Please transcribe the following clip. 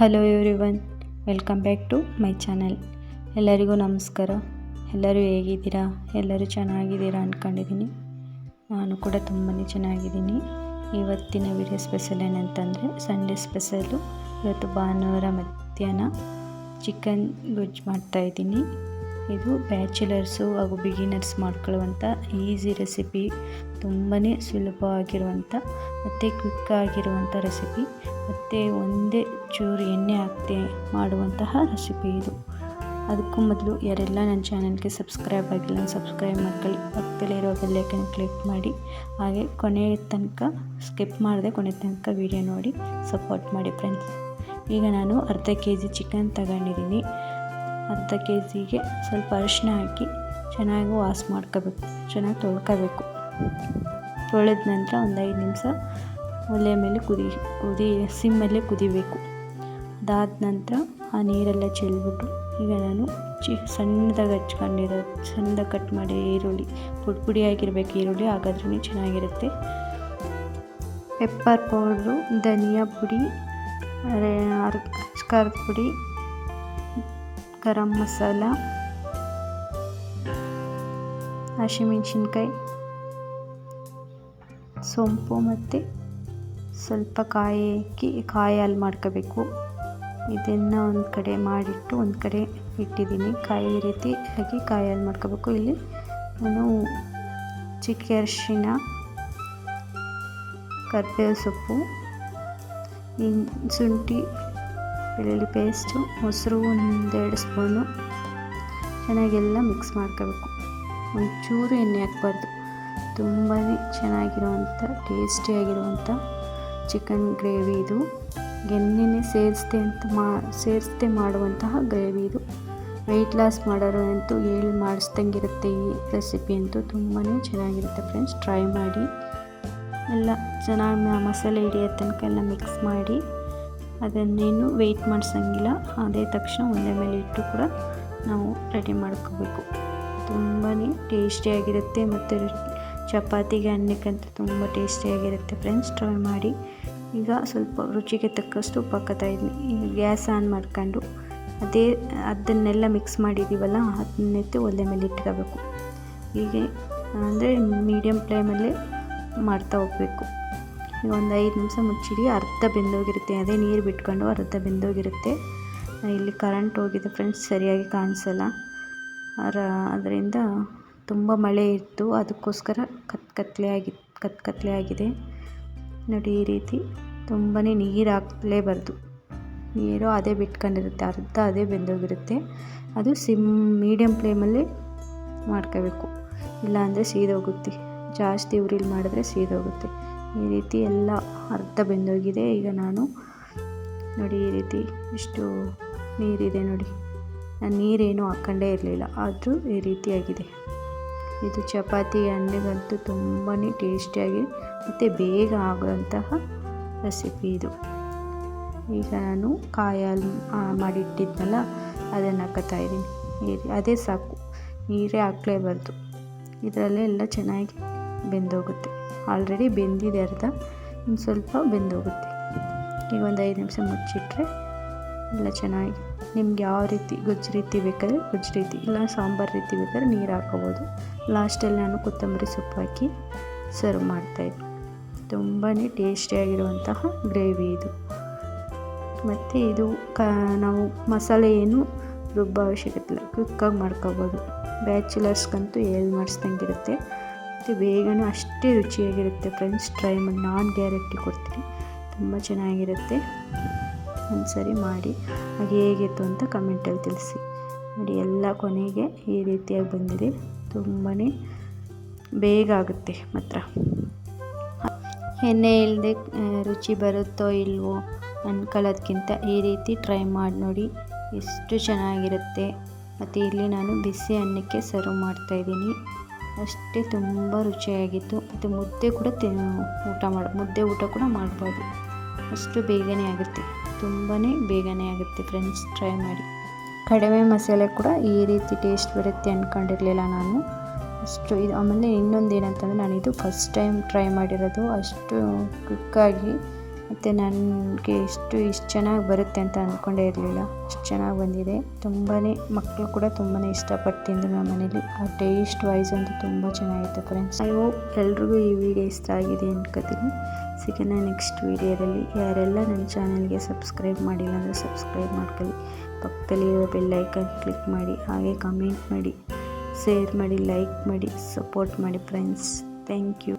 Hello everyone welcome back to my channel ಎಲ್ಲರಿಗೂ ನಮಸ್ಕಾರ. ಎಲ್ಲರೂ ಹೇಗಿದ್ದೀರಾ? ಎಲ್ಲರೂ ಚೆನ್ನಾಗಿದ್ದೀರಾ ಅಂದ್ಕೊಂಡಿದ್ದೀನಿ ನಾನು ಕೂಡ ತುಂಬಾ ಚೆನ್ನಾಗಿದ್ದೀನಿ. ಇವತ್ತಿನ ವಿಡಿಯೋ ಸ್ಪೆಷಲ್ ಏನಂತಂದರೆ ಸಂಡೇ ಸ್ಪೆಷಲು ಇವತ್ತು ಭಾನುವಾರ ಮಧ್ಯಾಹ್ನ ಚಿಕನ್ ಗೊಜ್ಜು ಮಾಡ್ತಾಯಿದ್ದೀನಿ ಇದು ಬ್ಯಾಚುಲರ್ಸು ಹಾಗೂ ಬಿಗಿನರ್ಸ್ ಮಾಡ್ಕೊಳ್ಳುವಂಥ ಈಸಿ ರೆಸಿಪಿ ತುಂಬಾ ಸುಲಭವಾಗಿರುವಂಥ ಮತ್ತು ಕ್ವಿಕ್ ಆಗಿರುವಂಥ ರೆಸಿಪಿ ಮತ್ತು ಒಂದೇ ಚೂರು ಎಣ್ಣೆ ಹಾಕದೆ ಮಾಡುವಂತಹ ರೆಸಿಪಿ ಇದು. ಅದಕ್ಕೂ ಮೊದಲು ಯಾರೆಲ್ಲ ನನ್ನ ಚಾನಲ್ಗೆ ಸಬ್ಸ್ಕ್ರೈಬ್ ಆಗಿಲ್ಲ ಸಬ್ಸ್ಕ್ರೈಬ್ ಮಾಡ್ಕೊಳ್ಳಿ. ಪಕ್ಕದಲ್ಲಿರೋ ಬೆಲ್ಲೈಕನ್ ಕ್ಲಿಕ್ ಮಾಡಿ. ಹಾಗೆ ಕೊನೆಯ ತನಕ ಸ್ಕಿಪ್ ಮಾಡದೆ ಕೊನೆ ತನಕ ವಿಡಿಯೋ ನೋಡಿ ಸಪೋರ್ಟ್ ಮಾಡಿ ಫ್ರೆಂಡ್ಸ್ ಈಗ ನಾನು ಅರ್ಧ ಕೆ ಜಿ ಚಿಕನ್ ತಗೊಂಡಿದ್ದೀನಿ. ಅರ್ಧ ಕೆ ಜಿಗೆ ಸ್ವಲ್ಪ ಅರಿಶಿನ ಹಾಕಿ ಚೆನ್ನಾಗಿ ವಾಶ್ ಮಾಡ್ಕೋಬೇಕು. ಚೆನ್ನಾಗಿ ತೊಳ್ಕೋಬೇಕು. ತೊಳೆದ ನಂತರ ಒಂದು ಐದು ನಿಮಿಷ ಒಲೆ ಮೇಲೆ ಕುದಿ ಕುದಿ ಸಿಮ್ಮಲ್ಲೇ ಕುದಿಬೇಕು. ಅದಾದ ನಂತರ ಆ ನೀರೆಲ್ಲ ಚೆಲ್ಬಿಟ್ಟು ಈಗ ನಾನು ಚಿ, ಸಣ್ಣದಾಗಿ ಹಚ್ಕೊಂಡಿರೋ, ಸಣ್ಣದಾಗಿ ಕಟ್ ಮಾಡಿ ಈರುಳ್ಳಿ, ಪುಡಿ, ಪುಡಿಯಾಗಿರ್ಬೇಕು ಈರುಳ್ಳಿ ಹಾಗಾದ್ರೂ ಚೆನ್ನಾಗಿರುತ್ತೆ. ಪೆಪ್ಪರ್ ಪೌಡ್ರು ಧನಿಯಾ ಪುಡಿ ಖಾರದ ಪುಡಿ, ಗರಂ ಮಸಾಲ, ಹಸಿಮೆಣ್ಸಿನ್ಕಾಯಿ, ಸೊಂಪು ಮತ್ತು ಸ್ವಲ್ಪ ಕಾಯಿ ಹಾಕಿ ಕಾಯಿ ಹಾಲು ಮಾಡ್ಕೋಬೇಕು. ಇದನ್ನು ಒಂದು ಕಡೆ ಮಾಡಿಟ್ಟು ಒಂದು ಕಡೆ ಇಟ್ಟಿದ್ದೀನಿ. ಕಾಯಿ ರೀತಿ ಹಾಕಿ ಕಾಯಿ ಹಾಲು ಮಾಡ್ಕೋಬೇಕು. ಇಲ್ಲಿ ನಾನು ಚಿಕ್ಕ ಅರಿಶಿನ ಕರ್ಬೇವು ಸೊಪ್ಪು ಶುಂಠಿ ಬೆಳ್ಳುಳ್ಳಿ ಪೇಸ್ಟು, ಮೊಸರು ಒಂದೆರಡು ಸ್ಪೂನು ಚೆನ್ನಾಗೆಲ್ಲ ಮಿಕ್ಸ್ ಮಾಡ್ಕೋಬೇಕು. ಒಂಚೂರು ಎಣ್ಣೆ ಹಾಕ್ಬಾರ್ದು. ತುಂಬಾ ಚೆನ್ನಾಗಿರುವಂಥ ಟೇಸ್ಟಿಯಾಗಿರುವಂಥ ಚಿಕನ್ ಗ್ರೇವಿ ಇದು. ಎಣ್ಣೆನೇ ಸೇರಿಸ್ದೆ ಅಂತ ಮಾ ಸೇರಿಸ್ದೆ ಮಾಡುವಂತಹ ಗ್ರೇವಿ ಇದು. ವೆಯ್ಟ್ ಲಾಸ್ ಮಾಡೋರು ಅಂತೂ ಹೇಳಿ ಮಾಡಿಸ್ದಂಗಿರುತ್ತೆ ಈ ರೆಸಿಪಿ ಅಂತೂ ತುಂಬಾ ಚೆನ್ನಾಗಿರುತ್ತೆ ಫ್ರೆಂಡ್ಸ್ ಟ್ರೈ ಮಾಡಿ. ಎಲ್ಲ ಚೆನ್ನಾಗಿ ಮಸಾಲೆ ಹಿಡಿಯೋ ತನಕ ಎಲ್ಲ ಮಿಕ್ಸ್ ಮಾಡಿ. ಅದನ್ನೇನು ವೆಯ್ಟ್ ಮಾಡಿಸಂಗಿಲ್ಲ. ಅದೇ ತಕ್ಷಣ ಒಂದೇ ಮೇಲೆ ಇಟ್ಟು ಕೂಡ ನಾವು ರೆಡಿ ಮಾಡ್ಕೋಬೇಕು. ತುಂಬಾ ಟೇಸ್ಟಿಯಾಗಿರುತ್ತೆ ಮತ್ತು ಚಪಾತಿಗೆ ಅನ್ನಕ್ಕಂತೂ ತುಂಬ ಟೇಸ್ಟಿಯಾಗಿರುತ್ತೆ ಫ್ರೆಂಡ್ಸ್ ಟ್ರೈ ಮಾಡಿ. ಈಗ ಸ್ವಲ್ಪ ರುಚಿಗೆ ತಕ್ಕಷ್ಟು ಉಪ್ಪು ಹಾಕೋತಾ ಇದ್ದೀನಿ ಗ್ಯಾಸ್ ಆನ್ ಮಾಡ್ಕೊಂಡು ಅದೇ ಅದನ್ನೆಲ್ಲ ಮಿಕ್ಸ್ ಮಾಡಿದ್ದೀವಲ್ಲ ಅದನ್ನೆತ್ತಿ ಒಲೆ ಮೇಲೆ ಇಟ್ಕೋಬೇಕು ಹೀಗೆ ಅಂದರೆ ಮೀಡಿಯಮ್ ಫ್ಲೇಮಲ್ಲೇ ಮಾಡ್ತಾ ಹೋಗಬೇಕು. ಈಗ ಒಂದು ಐದು ನಿಮಿಷ ಮುಚ್ಚಿಡಿ, ಅರ್ಧ ಬೆಂದೋಗಿರುತ್ತೆ. ಅದೇ ನೀರು ಬಿಟ್ಕೊಂಡು ಅರ್ಧ ಬೆಂದೋಗಿರುತ್ತೆ. ಇಲ್ಲಿ ಕರೆಂಟ್ ಹೋಗಿದೆ ಫ್ರೆಂಡ್ಸ್ ಸರಿಯಾಗಿ ಕಾಣಿಸಲ್ಲ. ಅದರಿಂದ ತುಂಬ ಮಳೆ ಇತ್ತು. ಅದಕ್ಕೋಸ್ಕರ ಕತ್ ಕತ್ಲೆ ಆಗಿ ಕತ್ ಕತ್ಲೆ ಆಗಿದೆ. ನೋಡಿ, ಈ ರೀತಿ ತುಂಬಾ ನೀರು ಹಾಕಲೇಬಾರ್ದು ನೀರು ಅದೇ ಬಿಟ್ಕೊಂಡಿರುತ್ತೆ, ಅರ್ಧ ಅದೇ ಬೆಂದೋಗಿರುತ್ತೆ. ಅದು ಸಿಮ್ ಮೀಡಿಯಮ್ ಫ್ಲೇಮಲ್ಲಿ ಮಾಡ್ಕೋಬೇಕು. ಇಲ್ಲಾಂದರೆ ಸೀದೋಗುತ್ತೆ. ಜಾಸ್ತಿ ಉರಿಲಿ ಮಾಡಿದ್ರೆ ಸೀದೋಗುತ್ತೆ. ಈ ರೀತಿ ಎಲ್ಲ ಅರ್ಧ ಬೆಂದೋಗಿದೆ. ಈಗ ನಾನು ನೋಡಿ, ಈ ರೀತಿ ಇಷ್ಟು ನೀರಿದೆ ನೋಡಿ. ನಾನು ನೀರೇನು ಹಾಕ್ಕೊಂಡೇ ಇರಲಿಲ್ಲ. ಆದರೂ ಈ ರೀತಿಯಾಗಿದೆ ಇದು ಚಪಾತಿ ಅನ್ನಗಂತೂ ತುಂಬಾ ಟೇಸ್ಟಿಯಾಗಿ ಮತ್ತು ಬೇಗ ಆಗುವಂತಹ ರೆಸಿಪಿ ಇದು. ಈಗ ನಾನು ಕಾಯಿ ಹಾಲು ಮಾಡಿಟ್ಟಿದ್ನಲ್ಲ, ಅದನ್ನು ಹಾಕೋತಾ ಇದ್ದೀನಿ. ಅದೇ ಸಾಕು. ನೀರೇ ಹಾಕ್ಲೇಬಾರ್ದು. ಇದರಲ್ಲೇ ಎಲ್ಲ ಚೆನ್ನಾಗಿ ಬೆಂದೋಗುತ್ತೆ. ಆಲ್ರೆಡಿ ಬೆಂದಿದೆ ಅರ್ಧ, ಇನ್ನು ಸ್ವಲ್ಪ ಬೆಂದೋಗುತ್ತೆ. ಈಗ ಒಂದು ಐದು ನಿಮಿಷ ಮುಚ್ಚಿಟ್ರೆ ಎಲ್ಲ ಚೆನ್ನಾಗಿ ನಿಮ್ಗೆ ಯಾವ ರೀತಿ ಗೊಜ್ಜು ರೀತಿ ಬೇಕಾದರೆ ಗೊಜ್ಜು ರೀತಿ, ಇಲ್ಲ ಸಾಂಬಾರು ರೀತಿ ಬೇಕಾದ್ರೆ ನೀರು ಹಾಕೋಬೋದು ಲಾಸ್ಟಲ್ಲಿ ನಾನು ಕೊತ್ತಂಬರಿ ಸೊಪ್ಪು ಹಾಕಿ ಸರ್ವ್ ಮಾಡ್ತಾಯಿದ್ದೆ ತುಂಬಾ ಟೇಸ್ಟಿಯಾಗಿರುವಂತಹ ಗ್ರೇವಿ ಇದು. ಮತ್ತು ಇದು ಕ, ನಾವು ಮಸಾಲೆ ಏನು ರುಬ್ಬ ಅವಶ್ಯಕತೆ ಇಲ್ಲ ಕ್ವಿಕ್ಕಾಗಿ ಮಾಡ್ಕೋಬೋದು. ಬ್ಯಾಚುಲರ್ಸ್ಗಂತೂ ಹೇಳಿ ಮಾಡಿಸ್ದಂಗಿರುತ್ತೆ ಮತ್ತು ಬೇಗನೂ ಅಷ್ಟೇ ರುಚಿಯಾಗಿರುತ್ತೆ ಫ್ರೆಂಡ್ಸ್ ಟ್ರೈ ಮಾಡಿ, ನಾನ್ ಗ್ಯಾರಂಟಿ ಕೊಡ್ತೀನಿ. ತುಂಬ ಚೆನ್ನಾಗಿರುತ್ತೆ. ಒಂದು ಸರಿ ಮಾಡಿ. ಹಾಗೆ ಹೇಗಿತ್ತು ಅಂತ ಕಮೆಂಟಲ್ಲಿ ತಿಳಿಸಿ. ನೋಡಿ, ಎಲ್ಲ ಕೊನೆಗೆ ಈ ರೀತಿಯಾಗಿ ಬಂದಿದೆ. ತುಂಬಾ ಬೇಗ ಆಗುತ್ತೆ ಮಾತ್ರ. ಎಣ್ಣೆ ಇಲ್ಲದೆ ರುಚಿ ಬರುತ್ತೋ ಇಲ್ವೋ ಅಂದ್ಕೊಳ್ಳೋದ್ಕಿಂತ ಈ ರೀತಿ ಟ್ರೈ ಮಾಡಿ ನೋಡಿ. ಎಷ್ಟು ಚೆನ್ನಾಗಿರುತ್ತೆ. ಮತ್ತು ಇಲ್ಲಿ ನಾನು ಬಿಸಿ ಅನ್ನಕ್ಕೆ ಸರ್ವ್ ಮಾಡ್ತಾಯಿದ್ದೀನಿ ಅಷ್ಟೇ ತುಂಬ ರುಚಿಯಾಗಿತ್ತು. ಮತ್ತು ಮುದ್ದೆ ಕೂಡ ತಿ ಊಟ ಮಾಡಿ, ಮುದ್ದೆ ಊಟ ಕೂಡ ಮಾಡ್ಬೋದು. ಅಷ್ಟು ಬೇಗನೆ ಆಗುತ್ತೆ. ತುಂಬಾ ಬೇಗನೆ ಆಗುತ್ತೆ ಫ್ರೆಂಡ್ಸ್. ಟ್ರೈ ಮಾಡಿ. ಕಡಿಮೆ ಮಸಾಲೆ ಕೂಡ ಈ ರೀತಿ ಟೇಸ್ಟ್ ಬರುತ್ತೆ ಅಂದ್ಕೊಂಡಿರಲಿಲ್ಲ ನಾನು. ಅಷ್ಟು ಇದು ಆಮೇಲೆ ಇನ್ನೊಂದು ಏನಂತಂದರೆ ನಾನು ಇದು ಫಸ್ಟ್ ಟೈಮ್ ಟ್ರೈ ಮಾಡಿರೋದು ಅಷ್ಟು ಕ್ವಿಕ್ಕಾಗಿ ಮತ್ತು ನನಗೆ ಇಷ್ಟು ಇಷ್ಟು ಚೆನ್ನಾಗಿ ಬರುತ್ತೆ ಅಂತ ಅಂದ್ಕೊಂಡೇ ಇರಲಿಲ್ಲ. ಅಷ್ಟು ಚೆನ್ನಾಗಿ ಬಂದಿದೆ. ತುಂಬಾ ಮಕ್ಕಳು ಕೂಡ ತುಂಬಾ ಇಷ್ಟಪಟ್ಟು ತಿಂದರು ನಮ್ಮ ಮನೇಲಿ. ಆ ಟೇಸ್ಟ್ ವೈಸ್ ಅಂತೂ ತುಂಬ ಚೆನ್ನಾಗಿತ್ತು ಫ್ರೆಂಡ್ಸ್ ಐ ಹೋಪ್ ಎಲ್ರಿಗೂ ಈ ವಿಡಿಯೋ ಇಷ್ಟ ಆಗಿದೆ ಅನ್ಕೋತೀನಿ. ಸಿಗೋಣ ನೆಕ್ಸ್ಟ್ ವೀಡಿಯೋದಲ್ಲಿ ಯಾರೆಲ್ಲ ನನ್ನ ಚಾನಲ್ಗೆ ಸಬ್ಸ್ಕ್ರೈಬ್ ಮಾಡಿಲ್ಲ ಅಂದರೆ ಸಬ್ಸ್ಕ್ರೈಬ್ ಮಾಡ್ಕೊಳ್ಳಿ. ಪಕ್ಕದಲ್ಲಿರೋ ಐಕನ್ ಕ್ಲಿಕ್ ಮಾಡಿ. ಹಾಗೆ ಕಮೆಂಟ್ ಮಾಡಿ. ಶೇರ್ ಮಾಡಿ ಲೈಕ್ ಮಾಡಿ ಸಪೋರ್ಟ್ ಮಾಡಿ ಫ್ರೆಂಡ್ಸ್ ಥ್ಯಾಂಕ್ ಯು